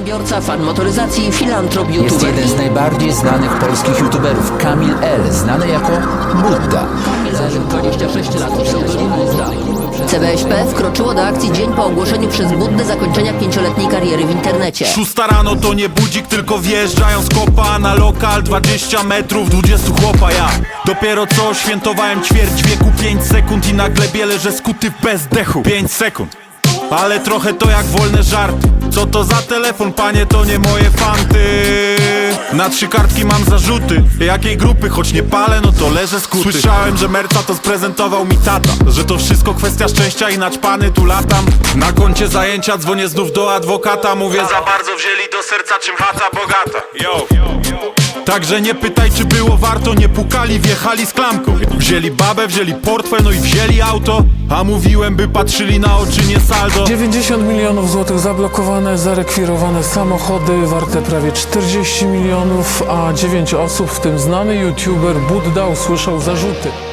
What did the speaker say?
Przedsiębiorca, fan motoryzacji, filantrop, Jest youtuber jeden z najbardziej znanych polskich youtuberów, Kamil L., znany jako Budda. Zażył 26 lat pseudonim Budda. CBŚP wkroczyło do akcji dzień po ogłoszeniu przez Buddę zakończenia pięcioletniej kariery w internecie. Szósta rano to nie budzik, tylko wjeżdżają z kopa na lokal 20 metrów, 20 chłopa ja Dopiero co świętowałem ćwierć wieku 5 sekund i nagle bielę, że skuty w bezdechu 5 sekund ale trochę to jak wolne żarty Co to za telefon, panie, to nie moje fanty. Na trzy kartki mam zarzuty Jakiej grupy, choć nie palę, no to leżę skuty. Słyszałem, że Merca to sprezentował mi tata Że to wszystko kwestia szczęścia i naćpany tu latam. Na koncie zajęcia dzwonię znów do adwokata Mówię, za bardzo wzięli do serca, czym chata bogata. Yo. Także nie pytaj, czy było warto, nie pukali, wjechali z klamką. Wzięli babę, wzięli portfel, no i wzięli auto. A mówiłem, by patrzyli na oczy, nie saldo. 90 milionów złotych zablokowane, zarekwirowane samochody warte prawie 40 milionów, a 9 osób, w tym znany youtuber Budda usłyszał zarzuty.